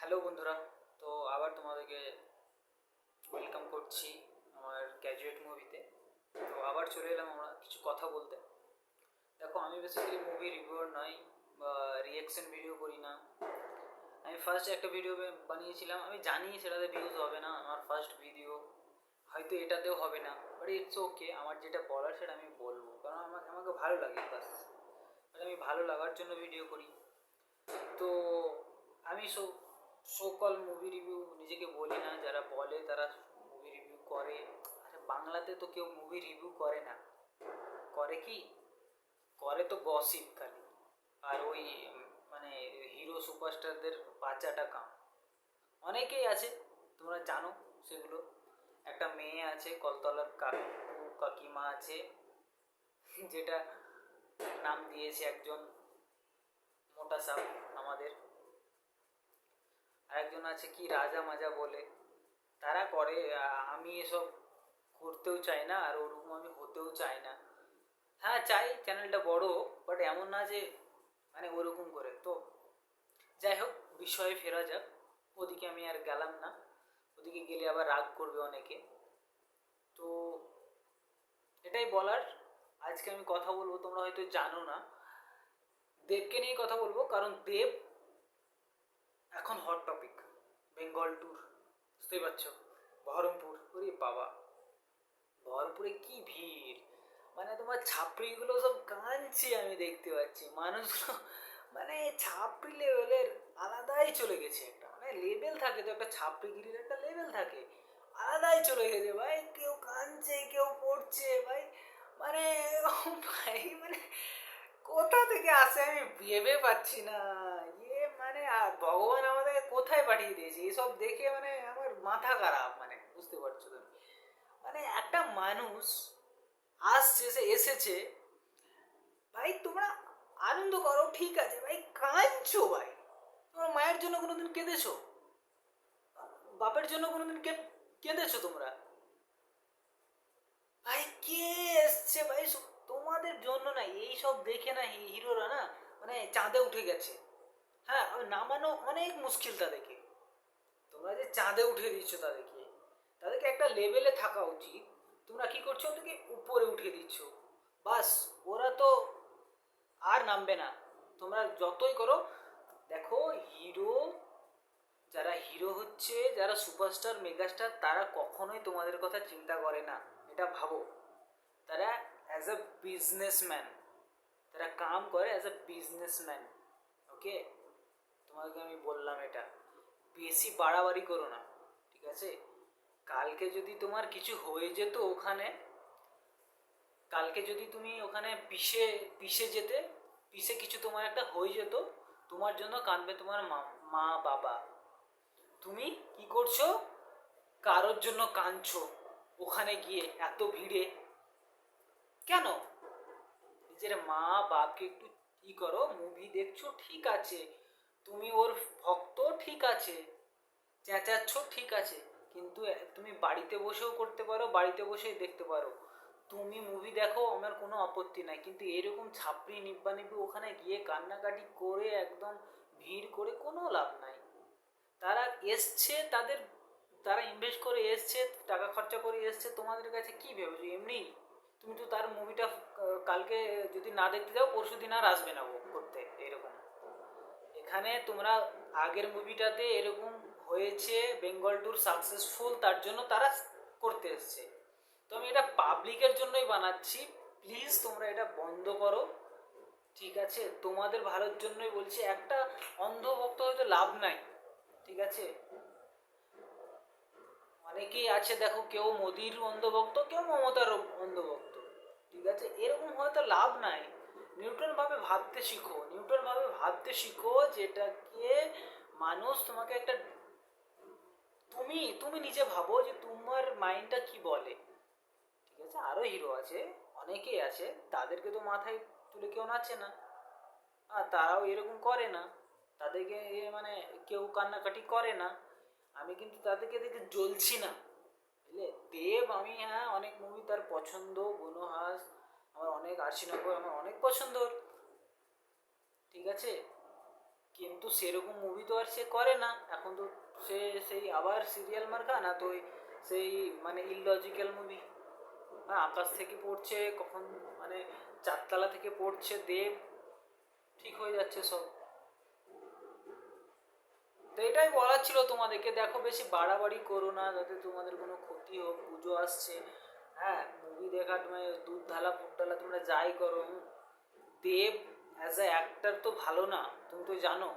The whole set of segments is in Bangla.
হ্যালো বন্ধুরা, তো আবার তোমাদেরকে ওয়েলকাম করছি আমার গ্র্যাজুয়েট মুভিতে তো। আবার চলে এলাম আমরা কিছু কথা বলতে। দেখো, আমি বেসিক্যালি মুভি রিভিউয়ার নই বা রিয়াকশন ভিডিও করি না। আমি ফার্স্ট একটা ভিডিও বানিয়েছিলাম, আমি জানি সেটাতে ভিউজ হবে না, আমার ফার্স্ট ভিডিও হয়তো এটাতেও হবে না বাট ইটস ওকে আমার যেটা বলার সেটা আমি বলব, কারণ আমাকে আমাকে ভালো লাগে বাস। আমি ভালো লাগার জন্য ভিডিও করি। তো আমি সো সোকল মুভি রিভিউ নিজেকে বলি না, যারা বলে তারা মুভি রিভিউ করে। আরে বাংলাতে তো কেউ মুভি রিভিউ করে না। করে কি? করে তো গসিপ খালি। আর ওই মানে হিরো সুপারস্টারদের বাচ্চাটা কাম। অনেকেই আছে, তোমরা জানো সেগুলো। একটা মেয়ে আছে, কলতলার কাকু কাকিমা আছে, যেটা নাম দিয়েছে একজন মোটা সাপ আমাদের। আরেকজন আছে কি রাজা মাজা বলে। তারা করে, আমি এসব করতেও চাই না, আর ওরকম আমি হতেও চাই না। হ্যাঁ চাই চ্যানেলটা বড় বাট এমন না যে মানে ওরকম করে। তো যাই হোক, বিষয়ে ফেরা যাক। ওদিকে আমি আর গেলাম না। ওদিকে গেলে আবার রাগ করবে অনেকে। তো এটাই বলার। আজকে আমি কথা বলব, তোমরা হয়তো জানো না। দেবকে নিয়ে কথা বলব, কারণ দেব এখন হট টপিক বেঙ্গল ট্যুর বুঝতেই পারছ? বহরমপুর, ওরে বাবা। বহরমপুরে কি ভিড়? মানে তোমার ছাপড়িগুলো সব কাঁদছে আমি দেখতে পাচ্ছি। মানুষগুলো মানে ছাপড়ি লেভেলের আলাদাই চলে গেছে একটা। মানে লেভেল থাকে তো, একটা ছাপড়িগিরির একটা লেভেল থাকে। আলাদাই চলে গেছে ভাই। কেউ কাঁদছে, কেউ পড়ছে, ভাই। মানে ভাই মানে কোথা থেকে আসে আমি ভেবে পাচ্ছি না। ইয়ে মানে আর ভগবান আমাদের কোথায় পাঠিয়ে দিয়েছে? এসব দেখে মানে আমার মাথা খারাপ মানে বুঝতে পারছ তুমি। মানে একটা মানুষ আসছে, সে এসেছে, ভাই, তোমরা আনন্দ করো, ঠিক আছে, ভাই, কাঁদছো, ভাই। তোমরা মায়ের জন্য কোনোদিন কেঁদেছো? বাপের জন্য কোনোদিন কেঁদেছো তোমরা? ভাই, কে এসছে, ভাই তোমাদের জন্য না, এই সব দেখে না হিরোরা না মানে চাঁদে উঠে গেছে। হ্যাঁ নামানো অনেক মুশকিল তাদেরকে। তোমরা যে চাঁদে উঠে দিচ্ছ তাদেরকে তাদেরকে একটা লেভেলে থাকা উচিত। তোমরা কি করছ? ওদেরকে উপরে উঠে দিচ্ছ। বাস, ওরা তো আর নামবে না। তোমরা যতই করো, দেখো হিরো, যারা হিরো হচ্ছে, যারা সুপারস্টার মেগাস্টার তারা কখনোই তোমাদের কথা চিন্তা করে না। এটা ভাবো। তারা অ্যাজ এ বিজনেসম্যান তারা কাম করে অ্যাজ এ বিজনেসম্যান ওকে তোমাকে আমি বললাম এটা। বেশি বাড়াবাড়ি করো না, ঠিক আছে? কালকে যদি তোমার কিছু হয়ে যেত ওখানে, কালকে যদি তুমি ওখানে পিষে পিষে যেতে, পিষে কিছু তোমার একটা হয়ে যেত, তোমার জন্য কাঁদবে তোমার মা মা, বাবা। তুমি কি করছ? কারোর জন্য কাঁদছো, ওখানে গিয়ে, এত ভিড়ে। কেন? নিজের মা বাপকে একটু ই করো? মুভি দেখছ, ঠিক আছে। তুমি ওর ভক্ত ঠিক আছে। চেঁচাচ্ছ, ঠিক আছে। কিন্তু তুমি বাড়িতে বসেও করতে পারো, বাড়িতে বসেই দেখতে পারো। তুমি মুভি দেখো, আমার কোনো আপত্তি নাই। কিন্তু এরকম ছাপড়ি নিব্বা নিব্বি ওখানে গিয়ে কান্নাকাটি করে একদম ভিড় করে কোনো লাভ নাই। তারা এসছে, তাদের, তারা ইনভেস্ট করে এসছে, টাকা খরচা করে এসছে। তোমাদের কাছে কি ভেবেছো? এমনি তুমি তো তার মুভিটা কালকে যদি না দেখতে যাও, পরশু দিন আর আসবে না ও করতে, এরকম। এখানে তোমরা আগের মুভিটাতে এরকম হয়েছে বেঙ্গল ট্যুর সাকসেসফুল তার জন্য তারা করতে এসছে। তো আমি এটা পাবলিকের জন্যই বানাচ্ছি। প্লিজ তোমরা এটা বন্ধ করো। ঠিক আছে? তোমাদের ভালোর জন্যই বলছি, একটা অন্ধভক্ত হয়তো লাভ নাই। ঠিক আছে? অনেকেই আছে, দেখো কেউ মোদির অন্ধভক্ত, কেউ মমতার অন্ধভক্ত। ঠিক আছে? এরকম হয়তো লাভ নাই। নিউট্রাল ভাবে ভাবতে শিখো। নিউট্রাল ভাবে ভাবতে শিখো যেটাকে মানুষ তোমাকে একটা তুমি তুমি নিজে ভাবো যে তোমার মাইন্ডটা কি বলে। ঠিক আছে? আরও হিরো আছে অনেকেই আছে, তাদেরকে তো মাথায় তুলে কেউ নাচে না। আর তারাও এরকম করে না। তাদেরকে মানে কেউ কান্নাকাটি করে না। আমি কিন্তু তাদেরকে দেখে জ্বলছি না। বুঝলে? দেব, আমি হ্যাঁ অনেক মুভি তার পছন্দ, বনহাস, আমার অনেক আশিনগর আমার অনেক পছন্দ ঠিক আছে? কিন্তু সেরকম মুভি তো আর সে করে না। এখন তো সে সেই আবার সিরিয়াল মার্কা না তো সেই মানে ইললজিক্যাল মুভি হ্যাঁ আকাশ থেকে পড়ছে, কখন মানে চারতলা থেকে পড়ছে দেব। ঠিক হয়ে যাচ্ছে সব। তো এটাই বলার ছিল তোমাদেরকে। দেখো বেশি বাড়াবাড়ি করো না, যাতে তোমাদের কোনো ক্ষতি হোক, পুজো আসছে। হ্যাঁ মুভি দেখা তুমি দুধ ঢালা ফুট ঢালা তোমরা যাই করো। দেব অ্যাজ এ অ্যাক্টার তো ভালো না, তুমি তো জানো।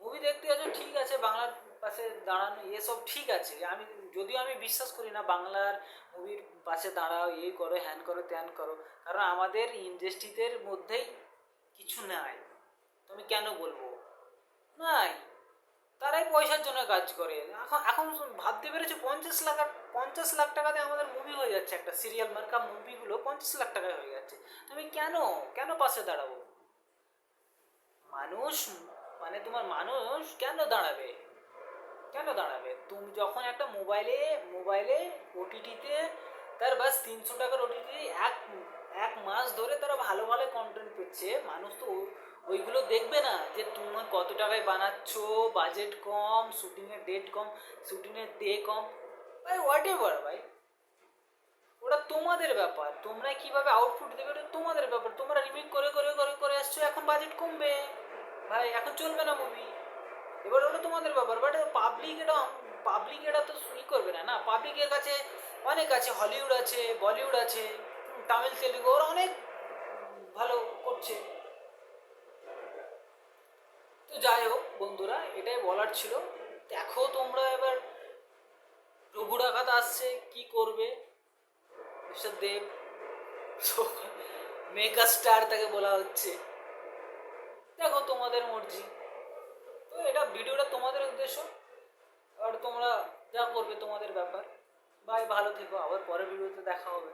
মুভি দেখতে আছো, ঠিক আছে, বাংলার পাশে দাঁড়ানো এসব ঠিক আছে। আমি, যদিও আমি বিশ্বাস করি না, বাংলার মুভির পাশে দাঁড়াও এই করো, হ্যান করো, ত্যান করো। কারণ আমাদের ইন্ডাস্ট্রিদের মধ্যেই কিছু নাই। তুমি কেন বলব? নাই। তারাই পয়সার জন্য কাজ করে। এখন এখন ভাবতে পেরেছ? পঞ্চাশ লাখ পঞ্চাশ লাখ টাকাতে আমাদের মুভি হয়ে যাচ্ছে একটা সিরিয়াল মার্কা মুভিগুলো পঞ্চাশ লাখ টাকায় হয়ে যাচ্ছে। তুমি কেন? কেন পাশে দাঁড়াবো? মানুষ মানে তোমার মানুষ কেন দাঁড়াবে? কেন দাঁড়াবে? তুমি যখন একটা মোবাইলে মোবাইলে ওটিটিতে তার বাস তিনশো টাকার ওটিটি এক এক মাস ধরে তারা ভালো ভালো কন্টেন্ট পেচ্ছে মানুষ তো ওইগুলো দেখবে না যে তুমি কত টাকায় বানাচ্ছ বাজেট কম শুটিংয়ের ডেট কম শুটিংয়ের ডে কম। ভাই হোয়াট এভার ভাই। ওটা তোমাদের ব্যাপার। তোমরা কীভাবে আউটপুট দেবে, ওটা তোমাদের ব্যাপার। তোমরা রিমেক করে করে করে করে আসছো, এখন বাজেট কমবে। ভাই, এখন চলবে না মুভি এবার ওটা তোমাদের ব্যাপার। বাট পাবলিক এটা পাবলিক এটা তো ই করবে না না? পাবলিকের কাছে অনেক আছে হলিউড আছে বলিউড আছে তামিল, তেলুগু, ওরা অনেক ভালো করছে। যাই হোক বন্ধুরা, এটাই বলার ছিল। দেখো তোমরা এবার ডাকাত আসছে, কি করবে? দেব, মেগা স্টার তাকে বলা হচ্ছে। দেখো তোমাদের মর্জি। তো এটা ভিডিওটা তোমাদের উদ্দেশ্য, আর তোমরা যা করবে তোমাদের ব্যাপার। বাই, ভালো থেকো। আবার পরের ভিডিওতে দেখা হবে।